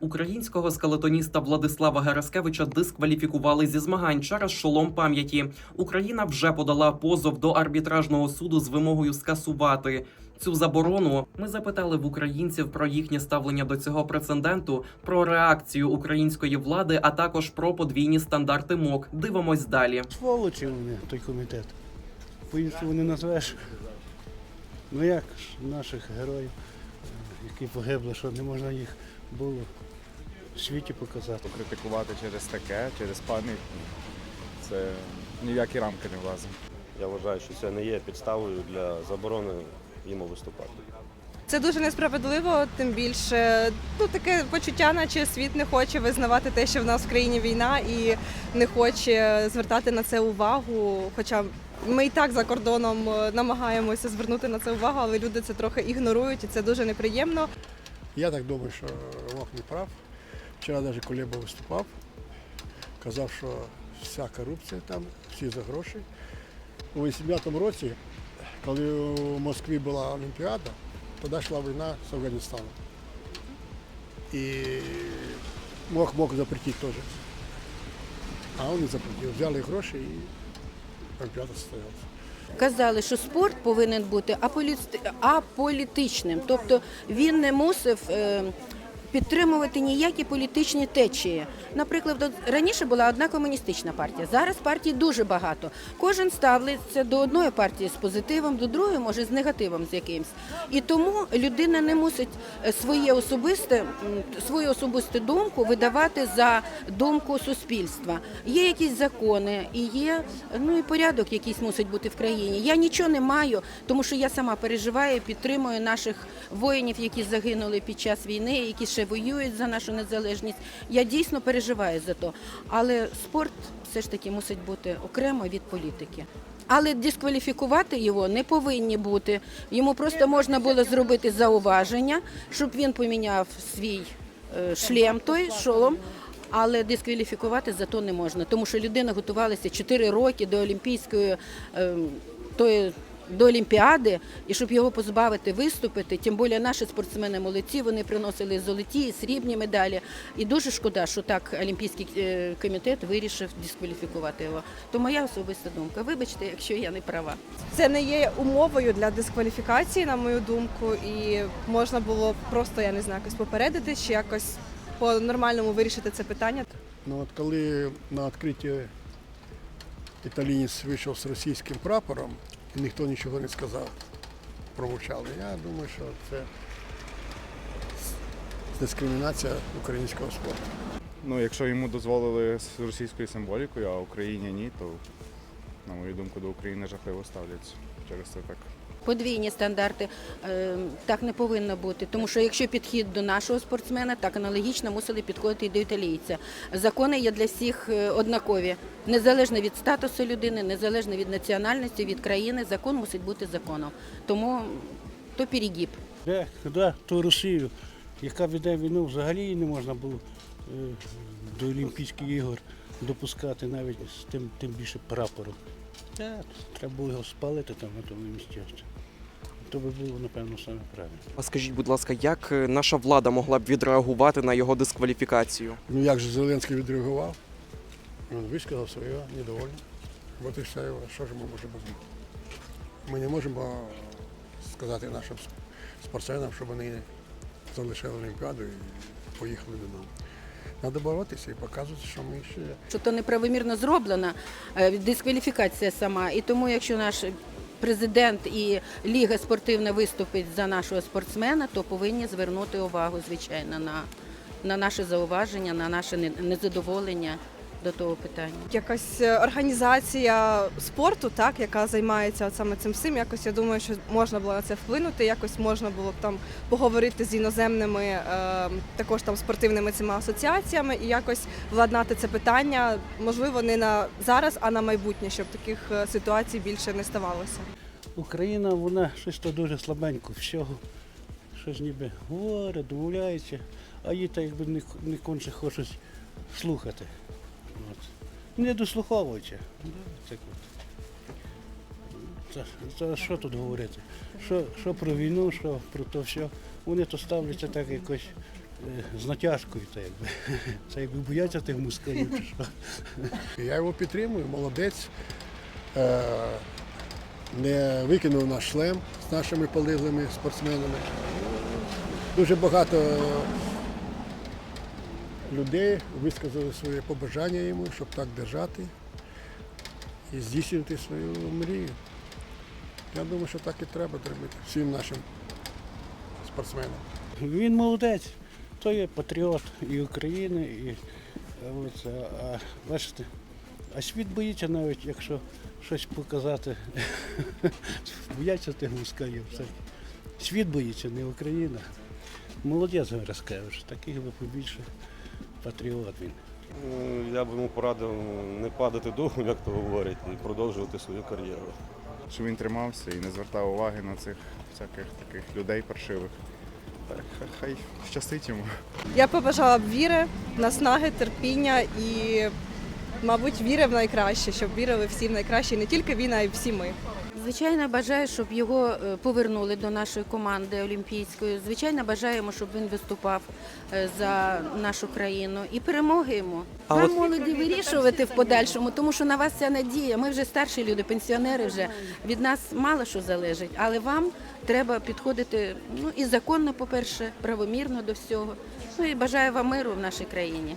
Українського скелетоніста Владислава Гераскевича дискваліфікували зі змагань через шолом пам'яті. Україна вже подала позов до арбітражного суду з вимогою скасувати цю заборону. Ми запитали в українців про їхнє ставлення до цього прецеденту, про реакцію української влади, а також про подвійні стандарти МОК. Дивимось далі. Сволочі вони, той комітет. По-іншому не назвеш. Ну як наших героїв, е, які погибли, що не можна їх було в світі показати. Критикувати через таке, через пам'ять. Це ні в які рамки не влазить. Я вважаю, що це не є підставою для заборони йому виступати. Це дуже несправедливо, тим більше ну таке почуття, наче світ не хоче визнавати те, що в нас в країні війна, і не хоче звертати на це увагу. Хоча ми і так за кордоном е, намагаємося звернути на це увагу, але люди це трохи ігнорують, і це дуже неприємно. Я так думаю, що Вовк не прав. Вчора навіть Кулеба виступав, казав, що вся корупція там, всі за гроші. У 80-му році, коли у Москві була Олімпіада, тоді йшла війна з Афганістаном. І мог мог запретити теж. А він не запретив. Взяли гроші і Олімпіада состоялася. Казали, що спорт повинен бути аполіти- аполітичним, тобто він не мусив е, підтримувати ніякі політичні течії. Наприклад, раніше була одна комуністична партія, зараз партій дуже багато. Кожен ставиться до одної партії з позитивом, до другої може з негативом з якимсь. І тому людина не мусить е, своє особисте, свою особисту думку видавати за думку суспільства. Є якісь закони і є ну і порядок якийсь мусить бути в країні. Я нічого не маю, тому що я сама переживаю, і підтримую наших воїнів, які загинули під час війни, які ще воюють за нашу незалежність. Я дійсно переживаю за то. Але спорт все ж таки мусить бути окремо від політики. Але дискваліфікувати його не повинні бути. Йому просто можна було зробити зауваження, щоб він поміняв свій е, шлем, той шолом. Але дискваліфікувати за то не можна, тому що людина готувалася 4 роки до олімпійської е, тої. До Олімпіади, і щоб його позбавити виступити, тим більше наші спортсмени молодці, вони приносили золоті і срібні медалі. І дуже шкода, що так Олімпійський е, комітет вирішив дискваліфікувати його. То моя особиста думка. Вибачте, якщо я не права. Це не є умовою для дискваліфікації, на мою думку, і можна було просто, я не знаю, якось попередити чи якось по-нормальному вирішити це питання. Ну от коли на відкритті італієць вийшов з російським прапором, і ніхто нічого не сказав, промовчали. Я думаю, що це дискримінація українського спорту. Ну, якщо йому дозволили з російською символікою, а Україні ні, то, на мою думку, до України жахливо ставляться. Через це так. Подвійні стандарти е, так не повинно бути, тому що якщо підхід до нашого спортсмена, так аналогічно мусили підходити і до італійця. Закони є для всіх е, однакові, незалежно від статусу людини, незалежно від національності, від країни. Закон мусить бути законом. Тому то перегіб. Де, куди ту Росію, яка веде війну, взагалі її не можна було е, до Олімпійських ігор допускати навіть з тим, тим більше прапором. Та, треба було його спалити там на тому місці. То би було, напевно, саме правильно. А скажіть, будь ласка, як е, наша влада могла б відреагувати на його дискваліфікацію? Ну як же Зеленський відреагував? Він висказав своє недовольне. От і все, що ж ми можемо зробити? Ми не можемо сказати нашим спортсменам, щоб вони залишили Олімпіаду і поїхали додому. Треба боротися і показувати, що ми ще є. що то неправомірно зроблена е, дискваліфікація сама. І тому, якщо наш президент і ліга спортивна виступить за нашого спортсмена, то повинні звернути увагу, звичайно, на, на наше зауваження, на наше незадоволення до того питання. Якась е, організація спорту, так, яка займається от саме цим всім, якось я думаю, що можна було на це вплинути, якось можна було б там поговорити з іноземними е, також там спортивними цими асоціаціями і якось владнати це питання, можливо, не на зараз, а на майбутнє, щоб таких е, ситуацій більше не ставалося. Україна, вона щось то дуже слабенько всього. Щось ніби говорить, домовляється, а їй так якби не конче хочуть слухати. От. Не дослуховуються. Так от. Це, це що тут говорити? Що, що про війну, що про то все. Вони то ставляться так якось е, з натяжкою, та якби. Це якби бояться тих що. Я його підтримую, молодець. Е, Не викинув наш шлем з нашими полеглими спортсменами. Дуже багато людей висказали своє побажання йому, щоб так держати і здійснювати свою мрію. Я думаю, що так і треба зробити всім нашим спортсменам. Він молодець, то є патріот і України, і а а, а, бачите, а світ боїться навіть, якщо щось показати. бояться тих мускалів. Світ боїться, не Україна. Молодець Гераскевич, таких би побільше патріот він. Ну, Я б йому порадив не падати духом, як то говорять, і продовжувати свою кар'єру. Щоб він тримався і не звертав уваги на цих всяких таких людей паршивих. Так, хай- хай щастить йому. Я побажала б віри, наснаги, терпіння і, мабуть, віри в найкраще, щоб вірили всі в найкраще, не тільки він, а й всі ми. Звичайно, бажаю, щоб його е, повернули до нашої команди олімпійської. Звичайно, бажаємо, щоб він виступав е, за нашу країну і перемоги йому. Вам молоді вирішувати в подальшому, тому що на вас ця надія. Ми вже старші люди, пенсіонери вже від нас мало що залежить, але вам треба підходити ну і законно, по-перше, правомірно до всього. Ну і бажаю вам миру в нашій країні.